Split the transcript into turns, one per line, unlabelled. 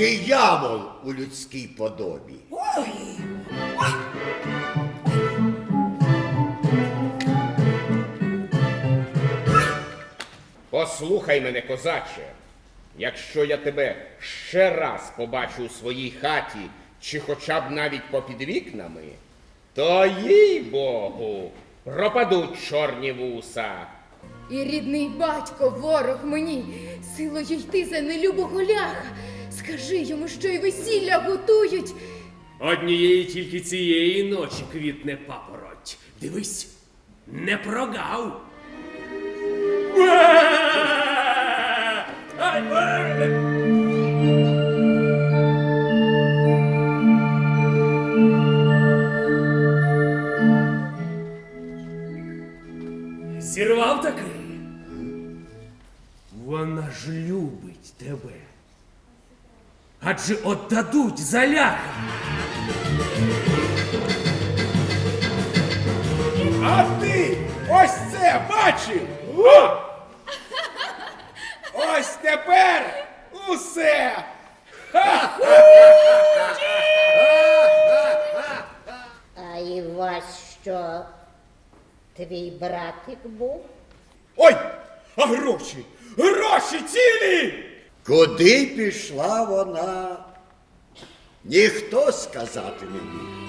диявол у людській подобі.
Послухай мене, козаче. Якщо я тебе ще раз побачу у своїй хаті, чи хоча б навіть попід вікнами, то їй Богу пропадуть чорні вуса.
І рідний батько, ворог мені, силою йти за нелюбого ляха. Скажи йому, що й весілля готують.
Однієї тільки цієї ночі квітне папороть. Дивись, не прогав. Зірвав таки. Вона ж любить тебе. Адже отдадуть за ляха.
А ти ось це бачив? О! Ось тепер усе.
А і вас що? Твій братик був?
Ой, а гроші, гроші цілі!
Куди пішла вона, ніхто сказати не міг.